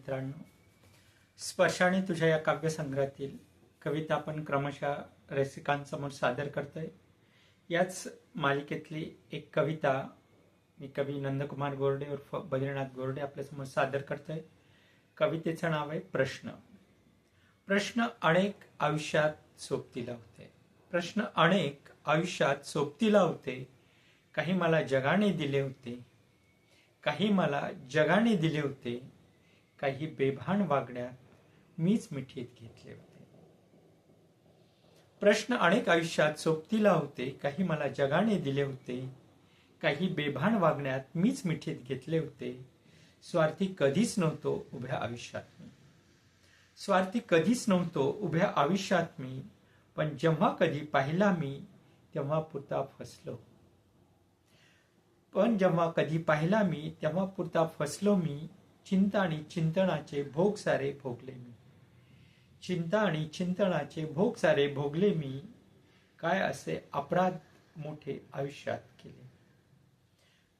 मित्रांनो स्पर्शाने तुझ्या या काव्यसंग्रहातील कविता आपण क्रमशः रसिकांसमोर सादर करतोय. याच मालिकेतली एक कविता मी कवी नंदकुमार गोरडे उर्फ बद्रीनाथ गोरडे आपल्यासमोर सादर करतोय. कवितेचं नाव आहे प्रश्न. प्रश्न अनेक आयुष्यात सोबतीला होते. प्रश्न अनेक आयुष्यात सोबतीला होते. काही मला जगाने दिले होते. काही मला जगाने दिले होते. काही बेभान वागण्यात मीच मिठीत घेतले होते. प्रश्न अनेक आयुष्यात सोबतीला होते काही मला जगाने दिले होते काही बेभान वागण्यात मीच मिठीत घेतले होते. स्वार्थी कधीच नव्हतो उभ्या आयुष्यात मी. स्वार्थी कधीच नव्हतो उभ्या आयुष्यात मी पण जेव्हा कधी पाहिला मी तेव्हा पुरता फसलो. पण जेव्हा कधी पाहिला मी तेव्हा पुरता फसलो मी चिंता आणि चिंतनाचे भोग सारे भोगले मी. चिंता आणि चिंतनाचे भोग सारे भोगले मी. काय असे अपराध मोठे आयुष्यात केले?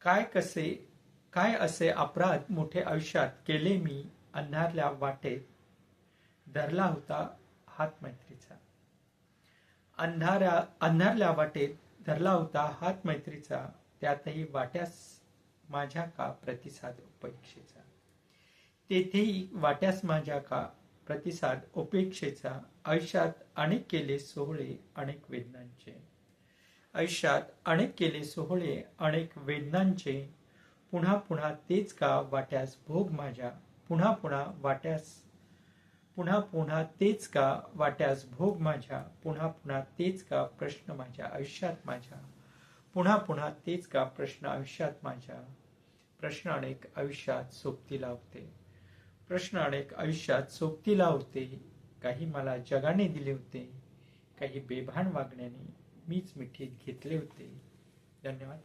काय कसे काय असे अपराध मोठे आयुष्यात केले मी? अन्हारल्या वाटेत धरला होता हात मैत्रीचा. अंधाऱ्या अंधारल्या वाटेत धरला होता हात मैत्रीचा. त्यातही वाट्यास माझ्या का प्रतिसाद उपेक्षेचा? तेथेही वाट्यास माझ्या का प्रतिसाद उपेक्षेचा आयुष्यात अनेक केले सोहळे अनेक वेदनांचे. आयुष्यात अनेक केले सोहळे अनेक वेदनांचे. पुन्हा पुन्हा तेच का वाट्यास भोग माझ्या? पुन्हा पुन्हा वाट्यास पुन्हा पुन्हा तेच का वाट्यास भोग माझ्या? पुन्हा पुन्हा तेच का प्रश्न माझ्या आयुष्यात माझ्या? पुन्हा पुन्हा तेच का प्रश्न आयुष्यात माझ्या? प्रश्न अनेक आयुष्यात सोबती लावते प्रश्न अनेक आयुष्यात सोबतीला होते. काही मला जगाने दिले होते. काही बेभान वागण्याने मीच मिठीत घेतले होते. धन्यवाद.